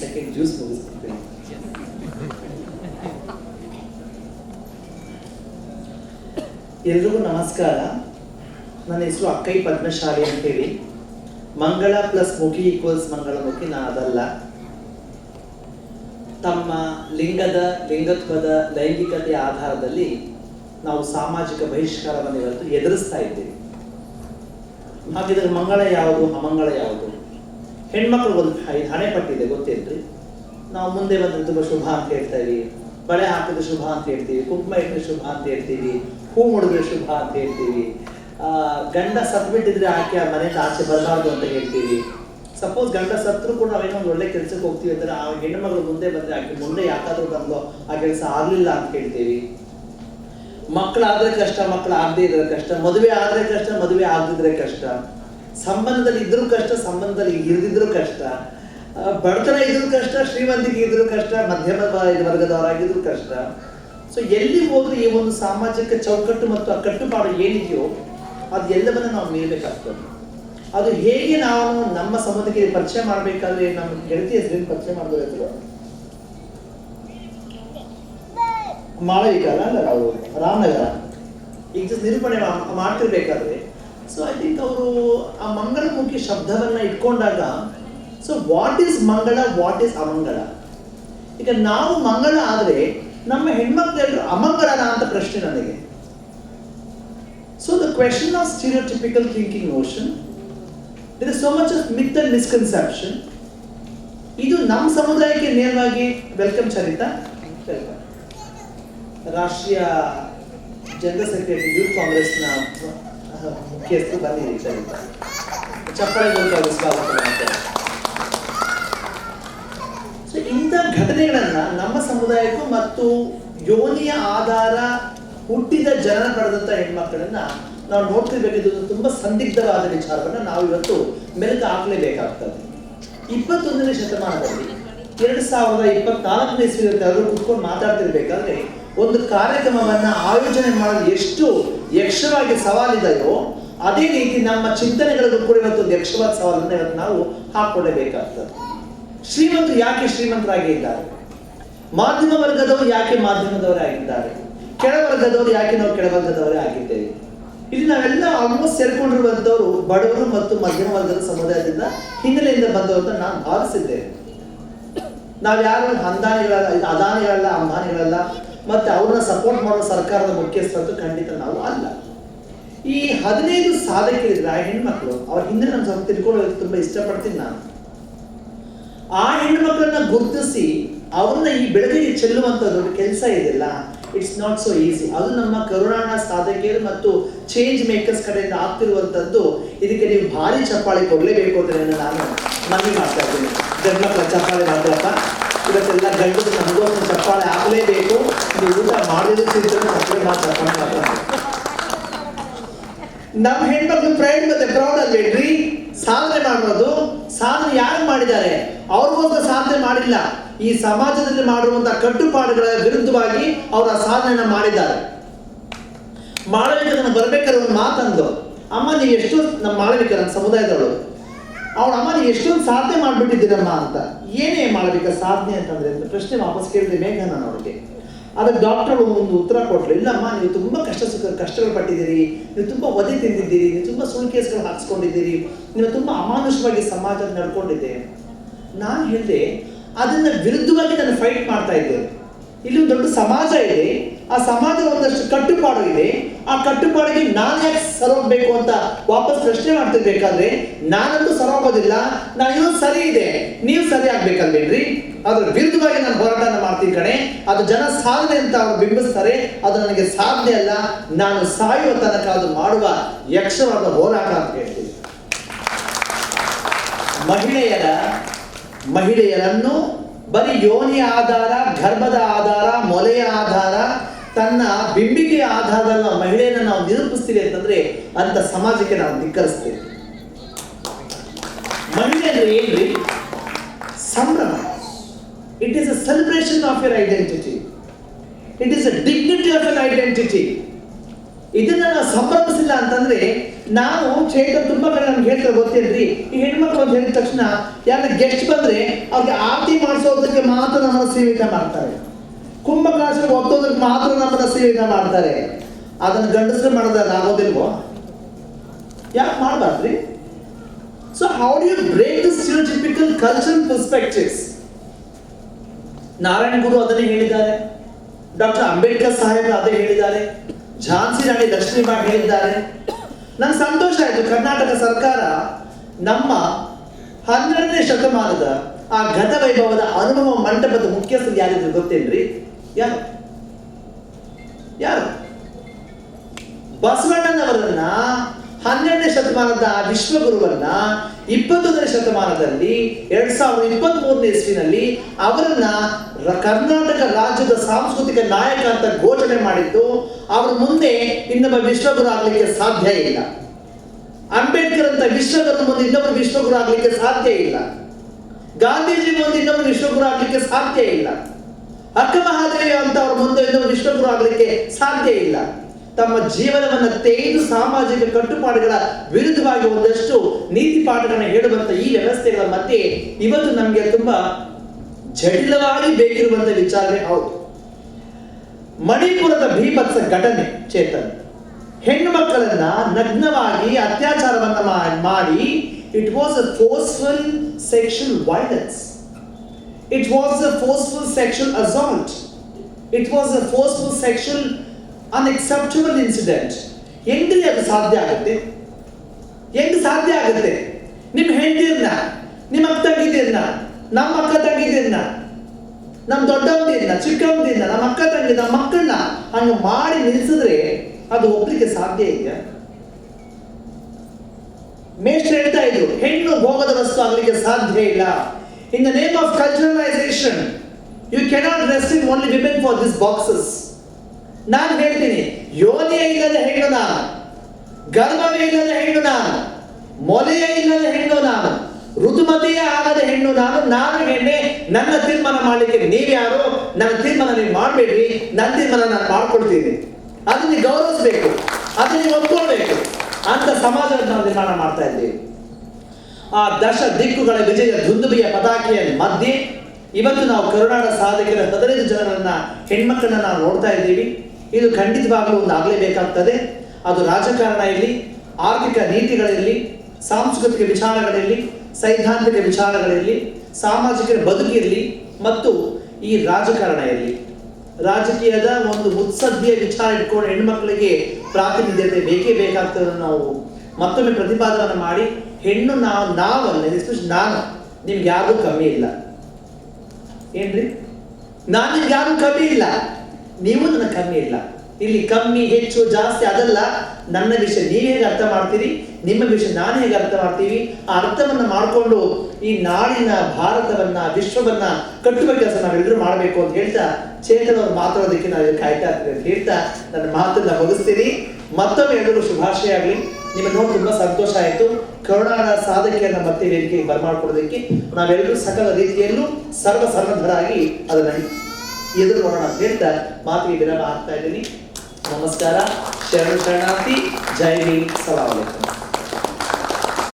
Second juice ಮುಗಿಸ್ಬಿಡ್ತೀನಿ. ಎಲ್ರಿಗೂ ನಮಸ್ಕಾರ. ನನ್ನ ಹೆಸರು ಅಕ್ಕೈ ಪದ್ಮಶಾಲಿ ಅಂತೇಳಿ. ಮಂಗಳ ಪ್ಲಸ್ ಮುಖಿ ಈಕ್ವಲ್ಸ್ ಮಂಗಳಮುಖಿ ನಾ ಅದಲ್ಲ. ತಮ್ಮ ಲಿಂಗದ, ಲಿಂಗತ್ವದ, ಲೈಂಗಿಕತೆಯ ಆಧಾರದಲ್ಲಿ ನಾವು ಸಾಮಾಜಿಕ ಬಹಿಷ್ಕಾರವನ್ನು ಇವತ್ತು ಎದುರಿಸ್ತಾ ಇದ್ದೇವೆ. ಹಾಗಿದ್ರೆ ಮಂಗಳ ಯಾವುದು? ಅಮಂಗಳ ಯಾವುದು? ಹೆಣ್ಮಕ್ಳು ಒಂದು ಹಣೆ ಪಟ್ಟಿದೆ ಗೊತ್ತೇನ್ರಿ? ನಾವು ಮುಂದೆ ಬಂದ್ರೆ ತುಂಬ ಶುಭ ಅಂತ ಹೇಳ್ತೀವಿ ಬಳೆ ಹಾಕಿದ್ರೆ ಶುಭ ಅಂತ ಹೇಳ್ತೀವಿ, ಕುಂಕುಮ ಇಟ್ಟರೆ ಶುಭ ಅಂತ ಹೇಳ್ತೀವಿ, ಹೂ ಮುಡಿದ್ರೆ ಶುಭ ಅಂತ ಹೇಳ್ತೀವಿ. ಗಂಡ ಸತ್ಬಿಟ್ಟಿದ್ರೆ ಆಕೆ ಆ ಮನೆಯಿಂದ ಆಚೆ ಬರಬಾರ್ದು ಅಂತ ಹೇಳ್ತೀವಿ. ಸಪೋಸ್ ಗಂಡ ಸತ್ರು ಕೂಡ ನಾವೇನೋ ಒಂದು ಒಳ್ಳೆ ಕೆಲಸಕ್ಕೆ ಹೋಗ್ತೀವಿ ಅಂದ್ರೆ ಆ ಹೆಣ್ಮಗಳು ಮುಂದೆ ಬಂದ್ರೆ ಆಕೆ ಮುಂದೆ ಯಾಕಾದ್ರೂ ಬಂದೋ ಆ ಕೆಲಸ ಆಗ್ಲಿಲ್ಲ ಅಂತ ಹೇಳ್ತೀವಿ. ಮಕ್ಕಳಾದ್ರೆ ಕಷ್ಟ ಮಕ್ಕಳು ಆಗದೆ ಇದ್ರೆ ಕಷ್ಟ, ಮದುವೆ ಆದ್ರೆ ಕಷ್ಟ, ಮದುವೆ ಆಗದಿದ್ರೆ ಕಷ್ಟ. ಸಂಬಂಧದಲ್ಲಿ ಇದ್ರೂ ಕಷ್ಟ, ಸಂಬಂಧದಲ್ಲಿ ಇರದಿದ್ರು ಕಷ್ಟ. ಬಡತನ ಇದ್ರೂ ಕಷ್ಟ, ಶ್ರೀಮಂತಿಕೆ ಇದ್ರೂ ಕಷ್ಟ, ಮಧ್ಯಮ ವರ್ಗದವರಾಗಿದ್ರು ಕಷ್ಟ. ಸೊ ಎಲ್ಲಿ ಹೋದ್ರೂ ಈ ಒಂದು ಸಾಮಾಜಿಕ ಚೌಕಟ್ಟು ಮತ್ತು ಆ ಕಟ್ಟುಪಾಡು ಏನಿದೆಯೋ ಅದು ಎಲ್ಲವನ್ನ ನಾವು ಮೀರಬೇಕಾಗ್ತದೆ. ಅದು ಹೇಗೆ ನಾವು ನಮ್ಮ ಸಂಬಂಧಕ್ಕೆ ಪರಿಚಯ ಮಾಡಬೇಕಾದ್ರೆ ನಮ್ಮ ಗೆಳತಿ ಹೆಸರಿನ ಪರಿಚಯ ಹೆಸರು? ಮಾಳವಿಕ ಅಲ್ಲ ರಾಮನಗರ. ಈಗ ನಿರೂಪಣೆ ಮಾಡ್ತಿರ್ಬೇಕಾದ್ರೆ ಸೊ ಐ ಥಿಂಕ್ ಅವರು ಆ ಮಂಗಳಮುಖಿ ಶಬ್ದವನ್ನ ಇಟ್ಕೊಂಡಾಗ ಸೊ ವಾಟ್ ಈಸ್ ಮಂಗಳ ವಾಟ್ ಈಸ್ ಅಮಂಗಳ? ಈಗ ನಾವು ಮಂಗಳ ಆದರೆ ನಮ್ಮ ಹೆಣ್ಮಕ್ಳೆಲ್ಲರೂ ಅಮಂಗಳನ ಅಂತ ಪ್ರಶ್ನೆ ನನಗೆ. So the question of stereotypical thinking motion there is so much of myth and misconception ಇದು ನಮ್ಮ ಸಮುದಾಯಕ್ಕೆ ನೇರವಾಗಿ ವೆಲ್ಕಮ್ ಚರಿತಾ? ರಾಷ್ಟ್ರೀಯ ಜನರಲ್ ಸೆಕ್ರೆಟರಿ ಯೂತ್ ಕಾಂಗ್ರೆಸ್ನ ಮುಖ್ಯಸ್ಥರು ಬಂದಿರಿ ಚರಿತಾ ಚಪ್ಪಳೆ ಮೂಲಕ ಸ್ವಾಗತ ಮಾಡ್ತಾರೆ ಸೊ ಇಂಥ ಘಟನೆಗಳನ್ನ ನಮ್ಮ ಸಮುದಾಯಕ್ಕೂ ಮತ್ತು ಯೋನಿಯ ಆಧಾರ ಹುಟ್ಟಿದ ಜನನ ಪಡೆದಂತ ಹೆಣ್ಮಕ್ಕಳನ್ನ ನಾವು ನೋಡ್ತಿರ್ಬೇಕಿದ್ದು ತುಂಬಾ ಸಂದಿಗ್ಧವಾದ ವಿಚಾರವನ್ನ ನಾವು ಇವತ್ತು ಮೆಲುಕು ಹಾಕಲೇಬೇಕಾಗ್ತದೆ. ಇಪ್ಪತ್ತೊಂದನೇ ಶತಮಾನದಲ್ಲಿ ಎರಡು ಸಾವಿರದ ಇಪ್ಪತ್ನಾಲ್ಕನೇ ಇಸ್ವಿಯಲ್ಲಿ ಅವರು ಕುತ್ಕೊಂಡು ಮಾತಾಡ್ತಿರ್ಬೇಕಾದ್ರೆ ಒಂದು ಕಾರ್ಯಕ್ರಮವನ್ನ ಆಯೋಜನೆ ಮಾಡಲು ಎಷ್ಟು ಯಕ್ಷವಾಗಿ ಸವಾಲಿದೆಯೋ, ಅದೇ ರೀತಿ ನಮ್ಮ ಚಿಂತನೆಗಳಿಗೂ ಕೂಡ ಇವತ್ತು ಒಂದು ಯಕ್ಷವಾದ ಸವಾಲನ್ನು ಇವತ್ತು ನಾವು ಹಾಕ್ಕೊಳ್ಳಬೇಕಾಗ್ತದೆ ಶ್ರೀಮಂತರು ಯಾಕೆ ಶ್ರೀಮಂತರಾಗಿ ಇದ್ದಾರೆ? ಮಾಧ್ಯಮ ವರ್ಗದವರು ಯಾಕೆ ಮಾಧ್ಯಮದವರೇ ಆಗಿದ್ದಾರೆ? ಕೆಳವರ್ಗದವರು ಯಾಕೆ ನಾವು ಕೆಳವರ್ಗದವರೇ ಆಗಿದ್ದೇವೆ? ಇಲ್ಲಿ ನಾವೆಲ್ಲ ಆಲ್ಮೋಸ್ಟ್ ಸೇರ್ಕೊಂಡಿರುವಂತವರು ಬಡವರು ಮತ್ತು ಮಧ್ಯಮ ವರ್ಗದ ಸಮುದಾಯದಿಂದ ಹಿನ್ನೆಲೆಯಿಂದ ಬಂದವರು ನಾನು ಭಾವಿಸಿದ್ದೇನೆ. ನಾವ್ಯಾರು ಅಂದಾನಿಗಳಲ್ಲ ಅದಾನಿಗಳಲ್ಲ ಅಂಬಾನಿಗಳಲ್ಲ ಮತ್ತೆ ಅವ್ರನ್ನ ಸಪೋರ್ಟ್ ಮಾಡೋ ಸರ್ಕಾರದ ಮುಖ್ಯಸ್ಥರು ಖಂಡಿತ ನಾವು ಅಲ್ಲ. ಈ ಹದಿನೈದು ಸಾಧಕರಿದ್ರೆ ಆ ಹೆಣ್ಮಕ್ಳು, ಅವ್ರ ಹಿಂದೆ ನಮ್ಮ ಸ್ವಲ್ಪ ತಿಳ್ಕೊಳ್ಳೋದಕ್ಕೆ ತುಂಬಾ ಇಷ್ಟಪಡ್ತೀನಿ ನಾನು. ಆ ಹೆಣ್ಮಕ್ಳನ್ನ ಗುರುತಿಸಿ ಅವ್ರನ್ನ ಈ ಬೆಳಕಿಗೆ ಚೆಲ್ಲುವಂತ ದೊಡ್ಡ ಕೆಲಸ ಇದೆಯಲ್ಲ ಇಟ್ಸ್ ನಾಟ್ ಸೊ ಈಸಿ ಅದು ನಮ್ಮ ಕರುಣಾಣ ಸಾಧಕಿಯರು ಮತ್ತು ಚೇಂಜ್ ಮೇಕರ್ಸ್ ಕಡೆಯಿಂದ ಆಗ್ತಿರುವಂಥದ್ದು ಇದಕ್ಕೆ ನೀವು ಭಾರಿ ಚಪ್ಪಾಳೆ ಕೊಡ್ಲೇಬೇಕು ಅಂತ ನಾನು ಮನವಿ ಮಾಡ್ತಾ ಇದ್ದೀನಿ. ಗಂಡು ಚಪ್ಪಾಳೆ ಮಾಡ್ತಾರಪ್ಪ? ಇವತ್ತೆಲ್ಲ ಗಂಡದ ನಮಗೋಸ್ಕರ ಚಪ್ಪಾಳೆ ಆಗಲೇಬೇಕು. ಊಟ ಮಾತ್ರ ನಮ್ಮ ಹೆಣ್ಮಕ್ಳು ಪ್ರೈಡ್ ಮತ್ತೆ ಪ್ರೌಡ್ ಅಲ್ಲೇನ್ರಿ ಸಾಧನೆ ಮಾಡೋದು ಸಾಧನೆ ಯಾರು ಮಾಡಿದ್ದಾರೆ? ಅವ್ರಿಗೊಂದು ಸಾಧನೆ ಮಾಡಿಲ್ಲ. ಈ ಸಮಾಜದಲ್ಲಿ ಮಾಡಿರುವಂತಹ ಕಟ್ಟುಪಾಡುಗಳ ವಿರುದ್ಧವಾಗಿ ಅವರ ಸಾಧನೆಯನ್ನ ಮಾಡಿದ್ದಾರೆ. ಮಾಳವಿಕರನ್ನು ಬರಬೇಕಾದ್ರೆ ಒಂದು ಮಾತಂದು, ಅಮ್ಮ, ನೀವು ಎಷ್ಟು ನಮ್ಮ ಮಾಳವಿಕರ ಸಮುದಾಯದವಳು ಅವಳ ಅಮ್ಮ, ನೀವು ಎಷ್ಟೊಂದು ಸಾಧನೆ ಮಾಡಿಬಿಟ್ಟಿದ್ದೀರಮ್ಮ ಅಂತ. ಏನೇ ಮಾಳವಿಕ, ಸಾಧನೆ ಅಂತಂದ್ರೆ ಅಂತ ಪ್ರಶ್ನೆ ವಾಪಸ್ ಕೇಳಿದೆ ಮೇಘನ ಅವರಿಗೆ. ಅದಕ್ಕೆ ಡಾಕ್ಟರ್ ಒಂದು ಉತ್ತರ ಕೊಟ್ಟರು ಇಲ್ಲಮ್ಮ, ನೀವು ತುಂಬ ಕಷ್ಟ ಸುಖ, ಕಷ್ಟಗಳು ಪಟ್ಟಿದ್ದೀರಿ. ನೀವು ತುಂಬ ಒದೆ ತಿಂದಿದ್ದೀರಿ. ನೀವು ತುಂಬ ಸುಳ್ಳು ಕೇಸ್ಗಳು ಹಾಕ್ಸ್ಕೊಂಡಿದ್ದೀರಿ. ನೀವು ತುಂಬ ಅಮಾನುಷವಾಗಿ ಸಮಾಜ ನಡ್ಕೊಂಡಿದ್ದೆ. ನಾನು ಹೇಳಿದೆ, ಅದನ್ನ ವಿರುದ್ಧವಾಗಿ ನಾನು ಫೈಟ್ ಮಾಡ್ತಾ ಇದ್ದೇನೆ ಇಲ್ಲಿ ದೊಡ್ಡ ಸಮಾಜ ಇದೆ. ಆ ಸಮಾಜ ಒಂದಷ್ಟು ಕಟ್ಟುಪಾಡು ಇದೆ. ಆ ಕಟ್ಟುಪಾಡಿಗೆ ನಾನು ಯಾಕೆ ಸರೋಗ್ಬೇಕು ಅಂತ ವಾಪಸ್ ಪ್ರಶ್ನೆ ಮಾಡ್ತಿರ್ಬೇಕಾದ್ರೆ, ನಾನಂತೂ ಸರೋಗೋದಿಲ್ಲ. ನಾನು ಇನ್ನೊಂದು ಸರಿ ಇದೆ. ನೀವು ಸರಿ ಆಗ್ಬೇಕಲ್ವೇನ್ರಿ? ಅದ್ರ ವಿರುದ್ಧವಾಗಿ ನಾನು ಹೋರಾಟನ ಮಾಡ್ತೀನಿ ಕಣೆ. ಅದು ಜನ ಸಾಧನೆ ಅಂತ ಅವ್ರು ಬಿಂಬಿಸ್ತಾರೆ. ಅದು ನನಗೆ ಸಾಧನೆ ಅಲ್ಲ. ನಾನು ಸಾಯುವ ತನಕ ಅದು ಮಾಡುವ ಯಕ್ಷವಾದ ಹೋರಾಟ ಅಂತ ಹೇಳ್ತೀನಿ. ಮಹಿಳೆಯರ, ಮಹಿಳೆಯರನ್ನು ಬರೀ ಯೋನಿಯ ಆಧಾರ, ಗರ್ಭದ ಆಧಾರ, ಮೊಲೆಯ ಆಧಾರ, ತನ್ನ ಬಿಂಬಿಕೆಯ ಆಧಾರದಲ್ಲಿ ಮಹಿಳೆಯನ್ನು ನಾವು ನಿರೂಪಿಸ್ತೀವಿ ಅಂತಂದ್ರೆ ಅಂತ ಸಮಾಜಕ್ಕೆ ನಾವು ಧಿಕ್ಕರಿಸ್ತೇವೆ. ಮಹಿಳೆ ಅಂದ್ರೆ ಏನ್ರಿ? ಸಂಭ್ರಮ. It is a celebration of your identity it is a dignity of your identity ಇದನ್ನ ನಾವು ಸಂಭ್ರಮಿಸಿಲ್ಲ ಅಂತಂದ್ರೆ ನಾವು ಚೈತ್ರ ತುಂಬಾ ಕಡೆ ನಮ್ಗೆ ಹೇಳ್ತಾರೆ ಗೊತ್ತಿರ್ರಿ ಈ ಹೆಣ್ಮಕ್ಳು ಅಂತ ಹೇಳಿದ ತಕ್ಷಣ ಯಾರ ಗೆಸ್ಟ್ ಬಂದ್ರೆ ಅವ್ರಿಗೆ ಆರತಿ ಮಾಡಿಸೋದಕ್ಕೆ ಮಾತ್ರ ನಮ್ಮನ್ನ ಸೀಮಿತ ಮಾಡ್ತಾರೆ. ಕುಂಭಕಾಶ ಒತ್ತೋದಕ್ಕೆ ಮಾತ್ರ ನಮ್ಮನ್ನ ಸೀಮಿತ ಮಾಡ್ತಾರೆ. ಅದನ್ನ ಗಂಡಸರು ಮಾಡಿದಾಗ ಆಗೋದಿಲ್ವೋ? ಯಾಕೆ ಮಾಡಬಾರ್ದ್ರಿ? So how do you break this stereotypical cultural perspectives Narayana Guru ಅದನ್ನೇ ಹೇಳಿದ್ದಾರೆ. ಡಾಕ್ಟರ್ ಅಂಬೇಡ್ಕರ್ ಸಾಹೇಬ್ ಅದೇ ಹೇಳಿದ್ದಾರೆ. ಝಾನ್ಸಿ ರಾಣಿ ಲಕ್ಷ್ಮೀಬಾಯಿ ಹೇಳಿದ್ದಾರೆ. ನಂಗೆ ಸಂತೋಷ ಆಯಿತು, ಕರ್ನಾಟಕ ಸರ್ಕಾರ ನಮ್ಮ ಹನ್ನೆರಡನೇ ಶತಮಾನದ ಆ ಗತ ವೈಭವದ ಅನುಭವ ಮಂಟಪದ ಮುಖ್ಯಸ್ಥರು ಯಾರಿದ್ರು ಗೊತ್ತೇನ್ರಿ? ಯಾರು? ಯಾರು? ಬಸವಣ್ಣನವರನ್ನ ಹನ್ನೆರಡನೇ ಶತಮಾನದ ವಿಶ್ವಗುರುವನ್ನ ಇಪ್ಪತ್ತೊಂದನೇ ಶತಮಾನದಲ್ಲಿ ಎರಡ್ ಸಾವಿರದ ಇಪ್ಪತ್ತ್ ಮೂರನೇ ಇಸ್ವಿನಲ್ಲಿ ಅವರನ್ನ ಕರ್ನಾಟಕ ರಾಜ್ಯದ ಸಾಂಸ್ಕೃತಿಕ ನಾಯಕ ಅಂತ ಘೋಷಣೆ ಮಾಡಿದ್ದು, ಅವರ ಮುಂದೆ ಇನ್ನೊಬ್ಬ ವಿಶ್ವಗುರು ಆಗ್ಲಿಕ್ಕೆ ಸಾಧ್ಯ ಇಲ್ಲ. ಅಂಬೇಡ್ಕರ್ ಅಂತ ವಿಶ್ವಗುರು ಮುಂದೆ ಇನ್ನೊಬ್ಬರು ವಿಶ್ವಗುರು ಆಗ್ಲಿಕ್ಕೆ ಸಾಧ್ಯ ಇಲ್ಲ. ಗಾಂಧೀಜಿ ಮುಂದೆ ಇನ್ನೊಬ್ಬರು ವಿಶ್ವಗುರು ಆಗ್ಲಿಕ್ಕೆ ಸಾಧ್ಯ ಇಲ್ಲ. ಅಕ್ಕ ಮಹಾದೇವಿ ಅಂತ ಅವ್ರ ಮುಂದೆ ಇನ್ನೊಬ್ಬರು ವಿಶ್ವಗುರು ಆಗ್ಲಿಕ್ಕೆ ಸಾಧ್ಯ ಇಲ್ಲ. ತಮ್ಮ ಜೀವನವನ್ನು ತೆಗೆದು ಸಾಮಾಜಿಕ ಕಟ್ಟುಪಾಡುಗಳ ವಿರುದ್ಧವಾಗಿ ಒಂದಷ್ಟು ನೀತಿ ಪಾಠಗಳನ್ನು ಹೇಳುವಂತ ಈ ವ್ಯವಸ್ಥೆಗಳ ಮಧ್ಯೆ ಇವತ್ತು ನಮಗೆ ತುಂಬಾ ಜಟಿಲವಾಗಿ ಬೇಕಿರುವಂತ ವಿಚಾರವೇ ಹೌದು. ಮಣಿಪುರದ ಭೀಭತ್ಸ ಘಟನೆ, ಚೇತನ್. ಹೆಣ್ಣು ಮಕ್ಕಳನ್ನ ನಗ್ನವಾಗಿ ಅತ್ಯಾಚಾರವನ್ನ ಮಾಡಿ it was a forceful section violence it was a forceful section assault it was a forceful sexual unacceptable incident ಹೆಂಗ್ರಿ ಅದು ಸಾಧ್ಯ ಆಗುತ್ತೆ? ಹೆಂಗ್ ಸಾಧ್ಯ ಆಗುತ್ತೆ? ನಿಮ್ಮ ಹೆಂಡತಿರ್ನ ನಿಮ್ಮ ಅಕ್ಕ ತಂಗಿದಿರ್ನ ನಮ್ಮ ಅಕ್ಕ ತಂಗಿದಿರ್ನ ನಮ್ಮ ದೊಡ್ಡವ್ದಿರ್ನ ಚಿಕ್ಕವ್ದಿರ್ನ ನಮ್ಮ ಅಕ್ಕ ತಂಗಿ, ನಮ್ಮ ಮಕ್ಕಳನ್ನ ಹಂಗ ಮಾಡಿ ನಿಲ್ಸಿದ್ರೆ ಅದು ಒಪ್ಲಿಕ್ಕೆ ಸಾಧ್ಯ ಇದೆಯಾ ಮೇಷ್ಟ್ರು ಹೇಳ್ತಾ ಇದ್ರು, ಹೆಣ್ಣು ಭೋಗದ ವಸ್ತು ಆಗ್ಲಿಕ್ಕೆ ಸಾಧ್ಯ ಇಲ್ಲ. In the name of culturalisation you cannot rest in only women for this boxes ನಾನು ಹೇಳ್ತೀನಿ, ಯೋನಿಯ ಇಲ್ಲದ ಹೆಣ್ಣು ನಾನು, ಗರ್ಭವೇ ಇಲ್ಲದ ಹೆಣ್ಣು ನಾನು, ಮೊಲೆಯ ಇಲ್ಲದ ಹೆಣ್ಣು ನಾನು, ಋತುಮತಿಯೇ ಆಗದ ಹೆಣ್ಣು ನಾನು ನಾನು ಹೆಣ್ಣೆ ನನ್ನ ತೀರ್ಮಾನ ಮಾಡಲಿಕ್ಕೆ ನೀವ್ಯಾರು ನನ್ನ ತೀರ್ಮಾನ ನೀವು ಮಾಡಬೇಡ್ರಿ, ನನ್ನ ತೀರ್ಮಾನ ನಾನು ಮಾಡ್ಕೊಳ್ತೀನಿ. ಅದನ್ನ ಗೌರವಿಸಬೇಕು ಅದನ್ನ ಒಪ್ಕೊಳ್ಬೇಕು ಅಂತ ಸಮಾಜವನ್ನು ನಾವು ನಿರ್ಮಾಣ ಮಾಡ್ತಾ ಇದ್ದೀವಿ. ಆ ದಶ ದಿಕ್ಕುಗಳ ವಿಜಯ ದುಂದುಬಿಯ ಪತಾಕೆಯ ಮಧ್ಯೆ, ಇವತ್ತು ನಾವು ಕರುನಾಡ ಸಾಧಕರ ಹದಿನೈದು ಜನರನ್ನ ಹೆಣ್ಮಕ್ಕಳನ್ನ ನಾವು ನೋಡ್ತಾ ಇದ್ದೀವಿ. ಇದು ಖಂಡಿತವಾಗಲೂ ಒಂದು ಆಗಲೇಬೇಕಾಗ್ತದೆ. ಅದು ರಾಜಕಾರಣ ಇರಲಿ, ಆರ್ಥಿಕ ನೀತಿಗಳಿರಲಿ, ಸಾಂಸ್ಕೃತಿಕ ವಿಚಾರಗಳಿರಲಿ, ಸೈದ್ಧಾಂತಿಕ ವಿಚಾರಗಳಿರಲಿ, ಸಾಮಾಜಿಕ ಬದುಕಿರಲಿ ಮತ್ತು ಈ ರಾಜಕಾರಣ ಇರಲಿ. ರಾಜಕೀಯದ ಒಂದು ಮುತ್ಸದ್ದಿಯ ವಿಚಾರ ಇಟ್ಕೊಂಡು ಹೆಣ್ಮಕ್ಳಿಗೆ ಪ್ರಾತಿನಿಧ್ಯತೆ ಬೇಕೇ ಬೇಕಾಗ್ತದೆ ನಾವು ಮತ್ತೊಮ್ಮೆ ಪ್ರತಿಪಾದನೆ ಮಾಡಿ, ಹೆಣ್ಣು ನಾವು, ನಾವಲ್ಲ ನಾನು, ನಿಮ್ಗೆ ಯಾರು ಕಮ್ಮಿ ಇಲ್ಲ. ಏನ್ರಿ? ನಾನು ನಿಮ್ಗೆ ಯಾರು ಕಮ್ಮಿ ಇಲ್ಲ. ನೀವು ನನ್ನ ಕಮ್ಮಿ ಇಲ್ಲ. ಇಲ್ಲಿ ಕಮ್ಮಿ, ಹೆಚ್ಚು, ಜಾಸ್ತಿ ಅದಲ್ಲ. ನನ್ನ ವಿಷಯ ನೀವು ಹೇಗೆ ಅರ್ಥ ಮಾಡ್ತೀರಿ? ನಿಮ್ಮ ವಿಷಯ ನಾನು ಹೇಗೆ ಅರ್ಥ ಮಾಡ್ತೀವಿ? ಆ ಅರ್ಥವನ್ನ ಮಾಡಿಕೊಂಡು ಈ ನಾಡಿನ ಭಾರತವನ್ನ, ವಿಶ್ವವನ್ನ ಕಟ್ಟುವ ಕೆಲಸ ನಾವೆಲ್ಲರೂ ಮಾಡಬೇಕು ಅಂತ ಹೇಳ್ತಾ ಚೇತನ ಅವ್ರು ಮಾತಾಡೋದಕ್ಕೆ ನಾವು ಕಾಯ್ತಾ ಇರ್ತೀವಿ ಅಂತ ಹೇಳ್ತಾ ನನ್ನ ಮಾತನ್ನ ಮುಗಿಸ್ತೀನಿ. ಮತ್ತೊಮ್ಮೆ ಎಲ್ಲರೂ ಶುಭಾಶಯ ಆಗಲಿ. ನಿಮ್ಮ ನೋಡಿ ತುಂಬಾ ಸಂತೋಷ ಆಯಿತು. ಕರುಣಾಡ ಸಾಧಕಿಯನ್ನ ಮತ್ತೆ ವೇದಿಕೆಗೆ ಬರಮಾಡ್ಕೊಡೋದಕ್ಕೆ ನಾವೆಲ್ಲರೂ ಸಕಲ ರೀತಿಯಲ್ಲೂ ಸರ್ವ ಸರ್ವಧರಾಗಿ ಅದನ್ನ ಎದುರು ನೋಡೋಣ ಅಂತ ಹೇಳ್ತಾ ಮಾತಿಗೆ ವಿರಾಮ ಆಗ್ತಾ ಇದ್ದೀನಿ. ನಮಸ್ಕಾರ ಶರಣ ಶರಣಾರ್ಥಿ ಜೈ ಹಿಂದ್ ಸಲಾಮ್